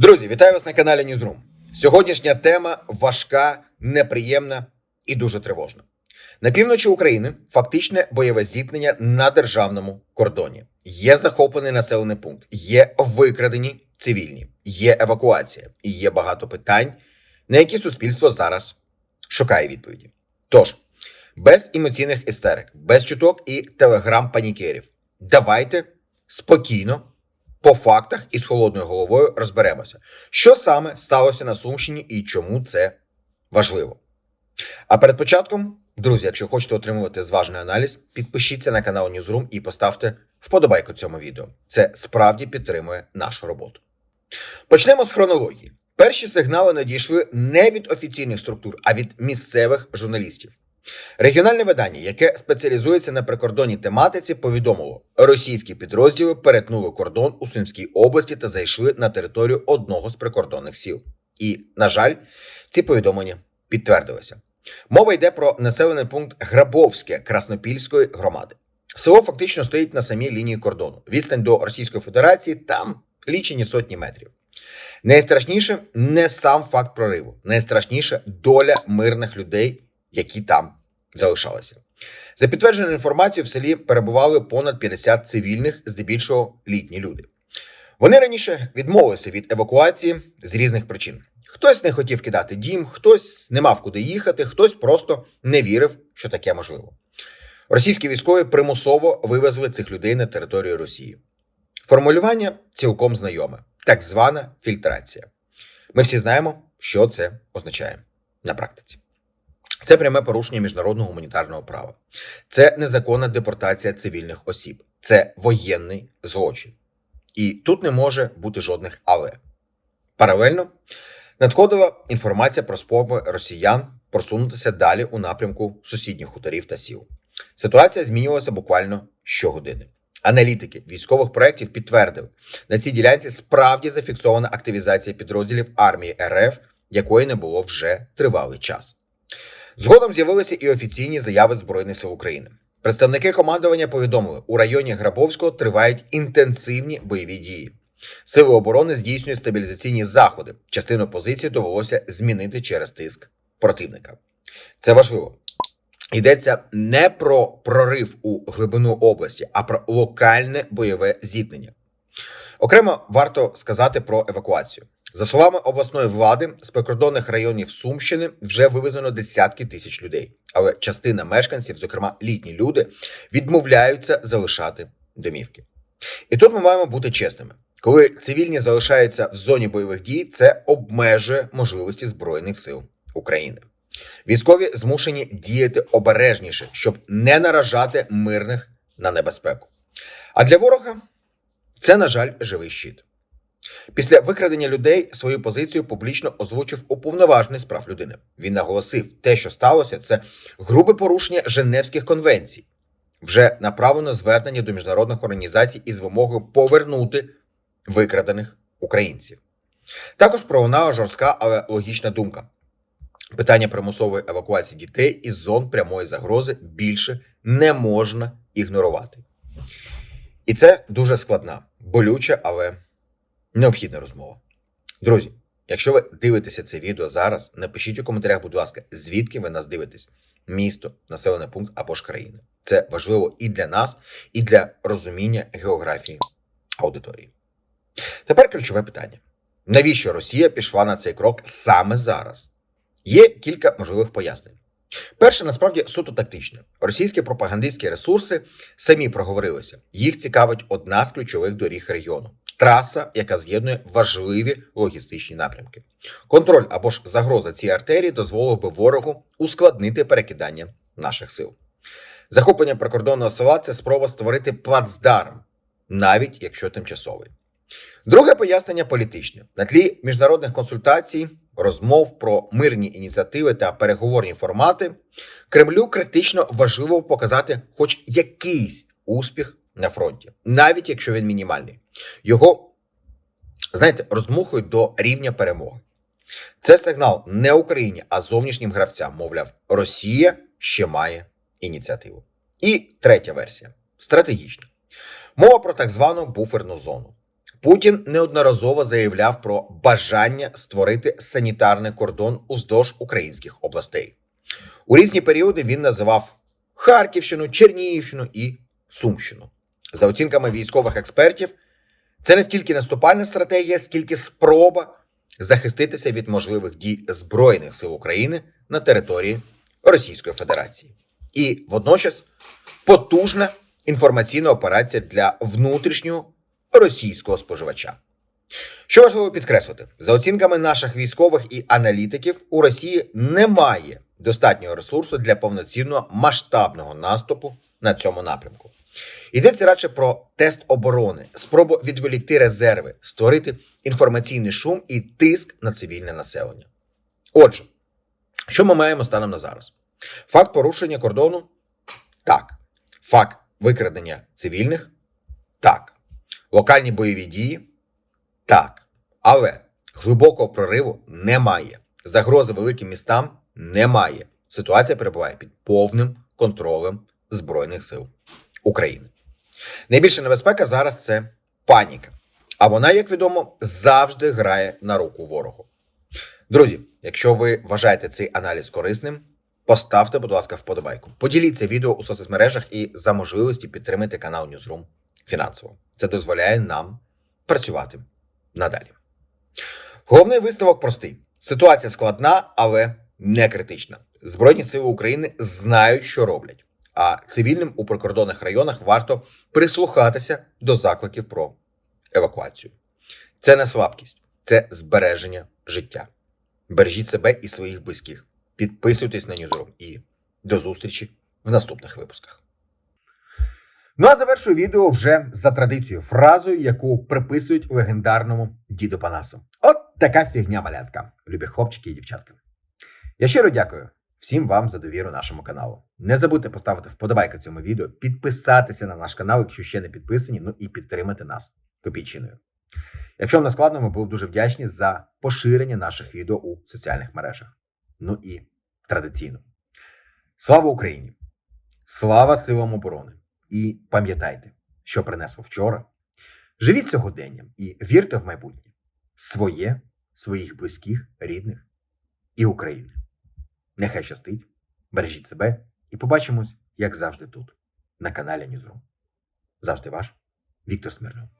Друзі, вітаю вас на каналі Newsroom. Сьогоднішня тема важка, неприємна і дуже тривожна. На півночі України фактичне бойове зіткнення на державному кордоні. Є захоплений населений пункт, є викрадені цивільні, є евакуація і є багато питань, на які суспільство зараз шукає відповіді. Тож, без емоційних істерик, без чуток і телеграм-панікерів, давайте спокійно по фактах і з холодною головою розберемося, що саме сталося на Сумщині і чому це важливо. А перед початком, друзі, якщо хочете отримувати зважний аналіз, підпишіться на канал Newsroom і поставте вподобайку цьому відео. Це справді підтримує нашу роботу. Почнемо з хронології. Перші сигнали надійшли не від офіційних структур, а від місцевих журналістів. Регіональне видання, яке спеціалізується на прикордонній тематиці, повідомило, російські підрозділи перетнули кордон у Сумській області та зайшли на територію одного з прикордонних сіл. І, на жаль, ці повідомлення підтвердилися. Мова йде про населений пункт Грабовське Краснопільської громади. Село фактично стоїть на самій лінії кордону. Відстань до Російської Федерації там лічені сотні метрів. Найстрашніше не сам факт прориву, найстрашніше доля мирних людей, які там залишалися. За підтвердженою інформацією, в селі перебували понад 50 цивільних, здебільшого літні люди. Вони раніше відмовилися від евакуації з різних причин. Хтось не хотів кидати дім, хтось не мав куди їхати, хтось просто не вірив, що таке можливо. Російські військові примусово вивезли цих людей на територію Росії. Формулювання цілком знайоме, так звана фільтрація. Ми всі знаємо, що це означає на практиці. Це пряме порушення міжнародного гуманітарного права. Це незаконна депортація цивільних осіб. Це воєнний злочин. І тут не може бути жодних але. Паралельно надходила інформація про спроби росіян просунутися далі у напрямку сусідніх хуторів та сіл. Ситуація змінювалася буквально щогодини. Аналітики військових проєктів підтвердили, на цій ділянці справді зафіксована активізація підрозділів армії РФ, якої не було вже тривалий час. Згодом з'явилися і офіційні заяви Збройних сил України. Представники командування повідомили, у районі Грабовського тривають інтенсивні бойові дії. Сили оборони здійснюють стабілізаційні заходи. Частину позиції довелося змінити через тиск противника. Це важливо. Йдеться не про прорив у глибину області, а про локальне бойове зіткнення. Окремо варто сказати про евакуацію. За словами обласної влади, з прикордонних районів Сумщини вже вивезено десятки тисяч людей, але частина мешканців, зокрема літні люди, відмовляються залишати домівки. І тут ми маємо бути чесними. Коли цивільні залишаються в зоні бойових дій, це обмежує можливості Збройних сил України. Військові змушені діяти обережніше, щоб не наражати мирних на небезпеку. А для ворога це, на жаль, живий щит. Після викрадення людей свою позицію публічно озвучив уповноважений з прав людини. Він наголосив, те, що сталося, це грубе порушення Женевських конвенцій. Вже направлено звернення до міжнародних організацій із вимогою повернути викрадених українців. Також пролунала жорстка, але логічна думка. Питання примусової евакуації дітей із зон прямої загрози більше не можна ігнорувати. І це дуже складна, болюча, але необхідна розмова. Друзі, якщо ви дивитеся це відео зараз, напишіть у коментарях, будь ласка, звідки ви нас дивитесь: місто, населений пункт або ж країна. Це важливо і для нас, і для розуміння географії аудиторії. Тепер ключове питання: навіщо Росія пішла на цей крок саме зараз? Є кілька можливих пояснень. Перше, насправді, суто тактичне. Російські пропагандистські ресурси самі проговорилися. Їх цікавить одна з ключових доріг регіону траса, яка з'єднує важливі логістичні напрямки. Контроль або ж загроза цієї артерії дозволив би ворогу ускладнити перекидання наших сил. Захоплення прикордонного села це спроба створити плацдарм, навіть якщо тимчасовий. Друге пояснення політичне. На тлі міжнародних консультацій, розмов про мирні ініціативи та переговорні формати, Кремлю критично важливо показати хоч якийсь успіх на фронті, навіть якщо він мінімальний. Його, знаєте, роздмухують до рівня перемоги. Це сигнал не Україні, а зовнішнім гравцям. Мовляв, Росія ще має ініціативу. І третя версія стратегічна. Мова про так звану буферну зону. Путін неодноразово заявляв про бажання створити санітарний кордон уздовж українських областей. У різні періоди він називав Харківщину, Чернігівщину і Сумщину. За оцінками військових експертів, це не стільки наступальна стратегія, скільки спроба захиститися від можливих дій Збройних сил України на території Російської Федерації. І водночас потужна інформаційна операція для внутрішнього російського споживача. Що важливо підкреслити, за оцінками наших військових і аналітиків, у Росії немає достатнього ресурсу для повноцінного масштабного наступу на цьому напрямку. Йдеться радше про тест оборони, спробу відволікти резерви, створити інформаційний шум і тиск на цивільне населення. Отже, що ми маємо станом на зараз? Факт порушення кордону? Так. Факт викрадення цивільних? Так. Локальні бойові дії? Так. Але глибокого прориву немає. Загрози великим містам немає. Ситуація перебуває під повним контролем Збройних сил України. Найбільша небезпека зараз це паніка. А вона, як відомо, завжди грає на руку ворогу. Друзі, якщо ви вважаєте цей аналіз корисним, поставте, будь ласка, вподобайку. Поділіться відео у соцмережах і за можливості підтримайте канал Newsroom фінансово. Це дозволяє нам працювати надалі. Головний висновок простий: ситуація складна, але не критична. Збройні сили України знають, що роблять. А цивільним у прикордонних районах варто прислухатися до закликів про евакуацію. Це не слабкість, це збереження життя. Бережіть себе і своїх близьких. Підписуйтесь на Newsroom і до зустрічі в наступних випусках. Ну а завершую відео вже за традицією фразою, яку приписують легендарному діду Панасу. От така фігня малятка, любі хлопчики і дівчатка. Я щиро дякую всім вам за довіру нашому каналу. Не забудьте поставити вподобайку цьому відео, підписатися на наш канал, якщо ще не підписані, ну і підтримати нас копійчиною. Якщо вам не складно, ми були дуже вдячні за поширення наших відео у соціальних мережах. Ну і традиційно. Слава Україні! Слава силам оборони! І пам'ятайте, що принесло вчора. Живіть сьогоденням і вірте в майбутнє своє, своїх близьких, рідних і України. Нехай щастить, бережіть себе і побачимось, як завжди, тут, на каналі Ньюзрум. Завжди ваш Віктор Смирнов.